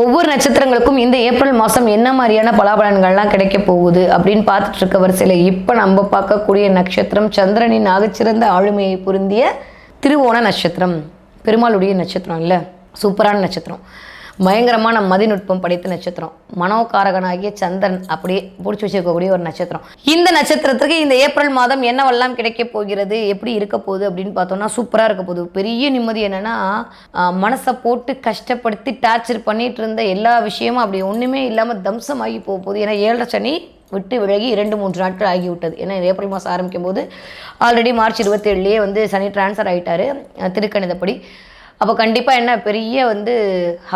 ஒவ்வொரு நட்சத்திரங்களுக்கும் இந்த ஏப்ரல் மாதம் என்ன மாதிரியான பலாபலன்கள்லாம் கிடைக்க போகுது அப்படின்னு பார்த்துட்டு இருக்க வரிசையில் இப்போ நம்ம பார்க்கக்கூடிய நட்சத்திரம் சந்திரனின் ஆகச்சிறந்த ஆளுமையை பொருந்திய திருவோண நட்சத்திரம். பெருமாளுடைய நட்சத்திரம் இல்லை? சூப்பரான நட்சத்திரம். பயங்கரமான மதிநுட்பம் படைத்த நட்சத்திரம். மனோகாரகனாகிய சந்திரன் அப்படியே பிடிச்சி வச்சிருக்கக்கூடிய ஒரு நட்சத்திரம். இந்த நட்சத்திரத்துக்கு இந்த ஏப்ரல் மாதம் என்னவெல்லாம் கிடைக்க போகிறது? எப்படி இருக்க போகுது அப்படின்னு பார்த்தோம்னா சூப்பராக இருக்க போகுது. பெரிய நிம்மதி என்னன்னா மனசை போட்டு கஷ்டப்படுத்தி டார்ச்சர் பண்ணிட்டு இருந்த எல்லா விஷயமும் அப்படி ஒன்றுமே இல்லாமல் தம்சமாகி போக போகுது. ஏன்னா ஏழரை சனி விட்டு விலகி இரண்டு மூன்று நாட்கள் ஆகிவிட்டது. ஏன்னா ஏப்ரல் மாதம் ஆரம்பிக்கும் போது ஆல்ரெடி மார்ச் இருபத்தேழுலேயே வந்து சனி டிரான்ஸ்ஃபர் ஆகிட்டாரு திருக்கணிதப்படி. அப்போ கண்டிப்பாக என்ன பெரிய வந்து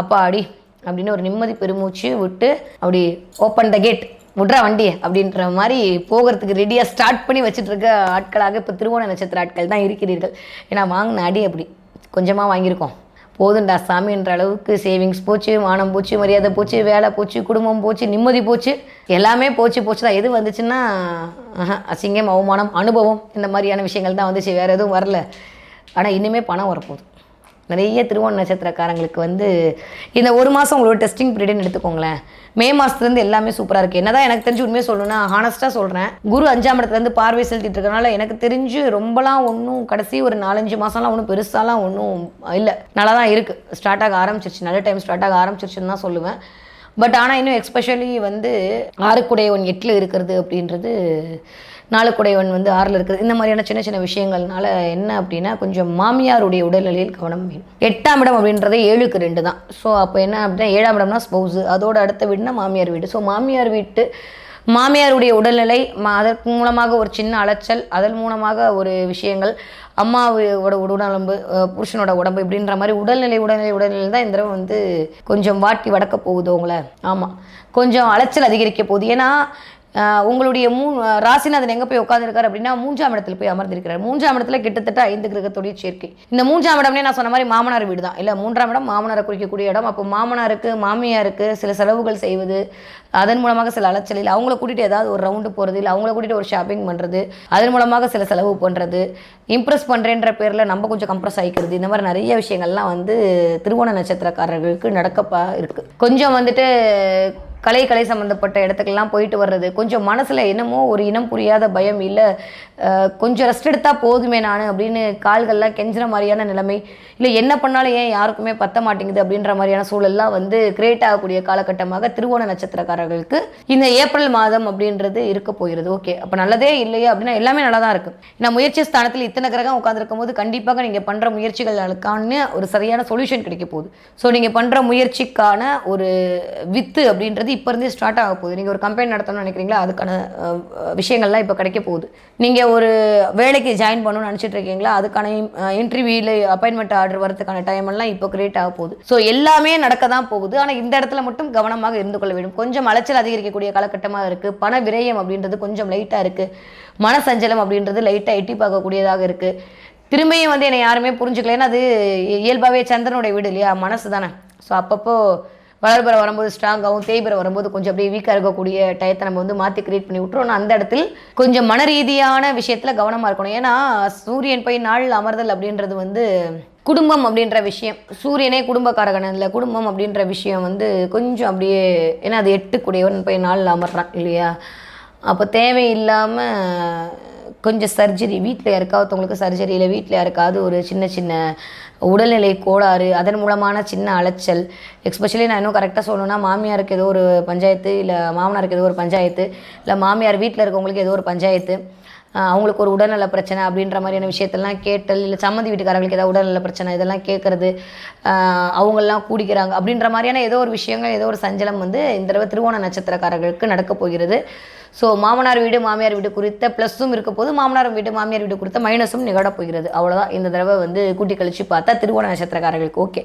அப்பாடி அப்படின்னு ஒரு நிம்மதி பெருமூச்சு விட்டு அப்படி ஓப்பன் த கேட் விட்றா வண்டி அப்படின்ற மாதிரி போகிறதுக்கு ரெடியாக ஸ்டார்ட் பண்ணி வச்சுட்ருக்க ஆட்களாக இப்போ திருவோண நட்சத்திர ஆட்கள் தான் இருக்கிறீர்கள். ஏன்னா வாங்கின அடி அப்படி கொஞ்சமாக வாங்கியிருக்கோம். போதுண்டா சாமின்ற அளவுக்கு சேவிங்ஸ் போச்சு மானம் போச்சு மரியாதை போச்சு வேலை போச்சு குடும்பம் போச்சு நிம்மதி போச்சு எல்லாமே போச்சு போச்சு தான் எது வந்துச்சுன்னா அசிங்கம் அவமானம் அனுபவம் இந்த மாதிரியான விஷயங்கள் தான் வந்துச்சு. வேறு எதுவும் வரல. ஆனால் இனிமேல் பணம் வரப்போகுது. நிறைய திருவோண நட்சத்திரக்காரங்களுக்கு வந்து இந்த ஒரு மாதம் உங்களோட டெஸ்டிங் பீரியட்னு எடுத்துக்கோங்களேன். மே மாதத்துலேருந்து எல்லாமே சூப்பராக இருக்குது என்னதான் எனக்கு தெரிஞ்சு உண்மையை சொல்லணும்னா ஹானஸ்ட்டாக சொல்கிறேன் குரு அஞ்சாம் இடத்துலேருந்து பார்வை செலுத்திட்டு இருக்கனால எனக்கு தெரிஞ்சு ரொம்பலாம் ஒன்றும் கடைசி ஒரு நாலஞ்சு மாதம்லாம் ஒன்றும் பெருசாலாம் ஒன்றும் இல்லை. நல்லா தான் இருக்குது ஸ்டார்ட் ஆக ஆரம்பிச்சிருச்சு. நல்ல டைம் ஸ்டார்ட் ஆக ஆரம்பிச்சிருச்சுன்னு தான் சொல்லுவேன். பட் ஆனால் இன்னும் எக்ஸ்பெஷலி வந்து ஆறுக்குடையவன் எட்டில் இருக்கிறது அப்படின்றது நாலுக்குடையவன் வந்து ஆறில் இருக்கிறது. இந்த மாதிரியான சின்ன சின்ன விஷயங்கள்னால என்ன அப்படின்னா கொஞ்சம் மாமியாருடைய உடல்நிலையில் கவனம் வேணும். எட்டாம் இடம் அப்படின்றது ஏழுக்கு ரெண்டு தான். ஸோ அப்போ என்ன அப்படின்னா ஏழாம் இடம்னா ஸ்பௌஸு அதோட அடுத்த வீடுனா மாமியார் வீடு. ஸோ மாமியார் வீட்டு மாமியாருடைய உடல்நிலை அதற்கு மூலமாக ஒரு சின்ன அலைச்சல் அதன் மூலமாக ஒரு விஷயங்கள் அம்மாவோட உடம்பு புருஷனோட உடம்பு இப்படின்ற மாதிரி உடல்நிலை உடல்நிலை உடல்நிலை தான் இந்த தடவை வந்து கொஞ்சம் வாட்டி வடக்க போகுது உங்களை. ஆமாம் கொஞ்சம் அலைச்சல் அதிகரிக்க போகுது. ஏன்னா உங்களுடைய மூ ராசிநாதன் எங்கே போய் உட்காந்துருக்காரு அப்படின்னா மூன்றாம் இடத்துல போய் அமர்ந்திருக்கிறார். மூன்றாம் இடத்துல கிட்டத்தட்ட ஐந்து கிரகத்துடைய சேர்க்கை. இந்த மூன்றாம் இடம்னே நான் சொன்ன மாதிரி மாமனார் வீடு தான். இல்லை மூன்றாம் இடம் மாமனாரை குறிக்கக்கூடிய இடம். அப்போ மாமனாருக்கு மாமியாருக்கு சில செலவுகள் செய்வது அதன் மூலமாக சில அலைச்சலில் அவங்கள கூட்டிகிட்டு ஏதாவது ஒரு ரவுண்டு போகிறது இல்லை அவங்கள கூட்டிகிட்டு ஒரு ஷாப்பிங் பண்ணுறது அதன் மூலமாக சில செலவு பண்ணுறது இம்ப்ரெஸ் பண்ணுறேன்ற பேரில் நம்ம கொஞ்சம் கம்ப்ரஸ் ஆகிக்கிறது இந்த மாதிரி நிறைய விஷயங்கள்லாம் வந்து திருவோண நட்சத்திரக்காரர்களுக்கு நடக்கப்பா இருக்குது கொஞ்சம் வந்துட்டு கலை கலை சம்மந்தப்பட்ட இடத்துக்கெல்லாம் போயிட்டு வர்றது. கொஞ்சம் மனசில் என்னமோ ஒரு இனம் புரியாத பயம் இல்லை. கொஞ்சம் ரெஸ்ட் எடுத்தால் போதுமே நான் அப்படின்னு கால்கள்லாம் கெஞ்சுற மாதிரியான நிலைமை. இல்லை என்ன பண்ணாலும் ஏன் யாருக்குமே பத்த மாட்டேங்குது அப்படின்ற மாதிரியான சூழல்லாம் வந்து கிரியேட் ஆகக்கூடிய காலகட்டமாக திருவோண நட்சத்திரக்காரர்களுக்கு இந்த ஏப்ரல் மாதம் அப்படின்றது இருக்க போகிறது. ஓகே அப்போ நல்லதே இல்லையா அப்படின்னா எல்லாமே நல்லா தான் இருக்குது நான் முயற்சி ஸ்தானத்தில் இத்தனை கிரகம் உட்காந்துருக்கும் போது கண்டிப்பாக நீங்கள் பண்ணுற முயற்சிகளுக்கான ஒரு சரியான சொல்யூஷன் கிடைக்க போகுது. ஸோ நீங்கள் பண்ணுற முயற்சிக்கான ஒரு வித்து அப்படின்றது இப்போ இருந்தே ஸ்டார்ட் ஆக போகுது. நீங்கள் ஒரு கம்பெனி நடத்தணும்னு நினைக்கிறீங்களா? அதுக்கான விஷயங்கள்லாம் இப்போ கிடைக்க போகுது. நீங்கள் ஒரு வேலைக்கு ஜாயின் பண்ணணும்னு நினச்சிட்டு இருக்கீங்களா? அதுக்கான இன்டர்வியூவில் அப்பாயின்மெண்ட் ஆர்டர் வரதுக்கான டைம் எல்லாம் இப்போ கிரியேட் ஆக போகுது. ஸோ எல்லாமே நடக்க தான் போகுது. ஆனால் இந்த இடத்துல மட்டும் கவனமாக இருந்து கொள்ள வேண்டும். கொஞ்சம் அலைச்சல் அதிகரிக்கக்கூடிய காலகட்டமாக இருக்குது பண விரயம் அப்படின்றது கொஞ்சம் லைட்டாக இருக்குது மனசஞ்சலம் அப்படின்றது லைட்டாக எட்டி பார்க்கக்கூடியதாக இருக்குது திரும்பியும் வந்து என்னை யாருமே புரிஞ்சுக்கல ஏன்னா அது இயல்பாகவே சந்திரனுடைய வீடு இல்லையா? மனசு தானே. ஸோ அப்பப்போ வளர்பிற வரும்போது ஸ்ட்ராங்காகவும் தேய்பிற வரும்போது கொஞ்சம் அப்படியே வீக்காக இருக்கக்கூடிய டயத்தை நம்ம வந்து மாற்றி கிரியேட் பண்ணி விட்டுரும் அந்த இடத்தில் கொஞ்சம் மன ரீதியான விஷயத்தில் கவனமாக இருக்கணும். ஏன்னா சூரியன் போய் நாள் அமர்தல் அப்படின்றது வந்து குடும்பம் அப்படின்ற விஷயம். சூரியனே குடும்பக்காரகன் இல்லை குடும்பம் அப்படின்ற விஷயம் வந்து கொஞ்சம் அப்படியே ஏன்னா அது எட்டு போய் நாளில் அமர்றான் இல்லையா? அப்போ தேவையில்லாமல் கொஞ்சம் சர்ஜரி வீட்டில் யாருக்காவது ஒருத்தவங்களுக்கு சர்ஜரி இல்லை வீட்டில் யாருக்காவது ஒரு சின்ன சின்ன உடல்நிலை கோளாறு அதன் மூலமான சின்ன அலைச்சல் எக்ஸ்பெஷலி நான் இன்னும் கரெக்டாக சொல்லணும்னா மாமியாருக்கு ஏதோ ஒரு பஞ்சாயத்து இல்லை மாமனாருக்கு ஏதோ ஒரு பஞ்சாயத்து இல்லை மாமியார் வீட்டில் இருக்கவங்களுக்கு ஏதோ ஒரு பஞ்சாயத்து அவங்களுக்கு ஒரு உடல்நல பிரச்சனை அப்படின்ற மாதிரியான விஷயத்தெல்லாம் கேட்டல் இல்லை சம்மந்தி வீட்டுக்காரங்களுக்கு ஏதாவது உடல்நல பிரச்சனை இதெல்லாம் கேட்குறது அவங்கெல்லாம் கூடிக்கிறாங்க அப்படின்ற மாதிரியான ஏதோ ஒரு விஷயங்கள் ஏதோ ஒரு சஞ்சலம் வந்து இந்த தடவை திருவோண நட்சத்திரக்காரர்களுக்கு நடக்க போகிறது. ஸோ மாமனார் வீடு மாமியார் வீடு குறித்த ப்ளஸ்ஸும் இருக்க போது மாமனார் வீடு மாமியார் வீடு குறித்த மைனஸும் நிகழப் போகிறது. அவ்வளோதான் இந்த தடவை வந்து கூட்டி கழிச்சு பார்த்தா திருவோண நட்சத்திரக்காரர்களுக்கு ஓகே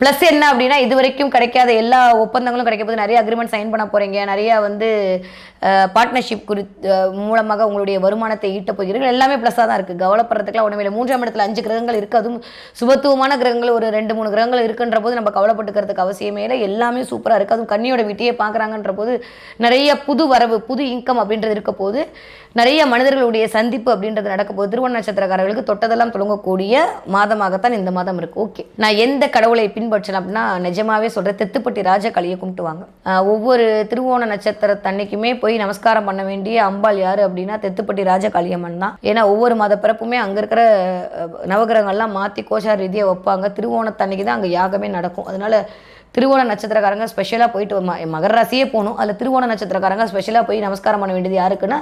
ப்ளஸ் என்ன அப்படின்னா இது வரைக்கும் கிடைக்காத எல்லா ஒப்பந்தங்களும் கிடைக்க போது நிறைய அக்ரிமெண்ட் சைன் பண்ண போகிறீங்க நிறைய வந்து பார்ட்னர்ஷிப் குறித்து மூலமாக உங்களுடைய வருமானத்தை ஈட்ட போகிறீர்கள். எல்லாமே ப்ளஸ்ஸாக தான் இருக்குது கவலைப்படுறதுக்குலாம் ஒன்றுமே இல்லை. மூன்றாம் இடத்துல அஞ்சு கிரகங்கள் இருக்குது அதுவும் சுபத்துவமான கிரகங்கள். ஒரு ரெண்டு மூணு கிரகங்கள் இருக்குன்ற போது நம்ம கவலைப்பட்டுக்கிறதுக்கு அவசியமே இல்லை. எல்லாமே சூப்பராக இருக்குது அதுவும் கண்ணியோட வீட்டையே பார்க்குறாங்கன்ற போது நிறைய புது வரவு புது இங்க் நீக்கம் அப்படின்றது இருக்க போது நிறைய மனிதர்களுடைய சந்திப்பு அப்படின்றது நடக்க போது திருவோண நட்சத்திரக்காரர்களுக்கு தொட்டதெல்லாம் தொடங்கக்கூடிய மாதமாகத்தான் இந்த மாதம் இருக்கு. ஓகே. நான் எந்த கடவுளை பின்பற்றேன் அப்படின்னா நிஜமாவே சொல்றேன் தெத்துப்பட்டி ராஜகாளியை கும்பிட்டுவாங்க. ஒவ்வொரு திருவோண நட்சத்திரத்தன்னைக்குமே போய் நமஸ்காரம் பண்ண வேண்டிய அம்பாள் யாரு அப்படின்னா தெத்துப்பட்டி ராஜகாளியம்மன் தான். ஏன்னா ஒவ்வொரு மாத பிறப்புமே அங்க இருக்கிற நவகிரகங்கள்லாம் மாத்தி கோஷார் ரீதியாக வைப்பாங்க. திருவோணத்தன்னைக்கு தான் அங்க யாகமே நடக்கும். அதனால திருவோண நட்சத்திரக்காரங்க ஸ்பெஷலாக போயிட்டு மகர ராசியே போகணும். அதில் திருவோண நட்சத்திரக்காரங்க ஸ்பெஷலாக போய் நமஸ்காரம் பண்ண வேண்டியது யாருக்குன்னா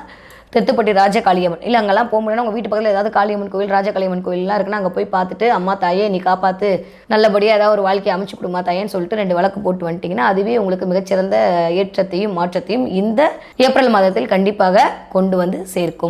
தெத்துப்பட்டி ராஜ காளியம்மன் இல்லை அங்கெல்லாம் போக முடியல உங்கள் வீட்டு பக்கத்தில் ஏதாவது காளியம்மன் கோவில் ராஜ காளியம்மன் கோயில்லாம் இருக்குன்னா அங்கே போய் பார்த்துட்டு அம்மா தாயே நீ காப்பாற்று நல்லபடியாக ஏதாவது ஒரு வாழ்க்கையை அமைச்சு கொடுமா தாயேன்னு சொல்லிட்டு ரெண்டு விளக்கு போட்டு வந்துட்டிங்கன்னா அதுவே உங்களுக்கு மிகச்சிறந்த ஏற்றத்தையும் மாற்றத்தையும் இந்த ஏப்ரல் மாதத்தில் கண்டிப்பாக கொண்டு வந்து சேர்க்கும்.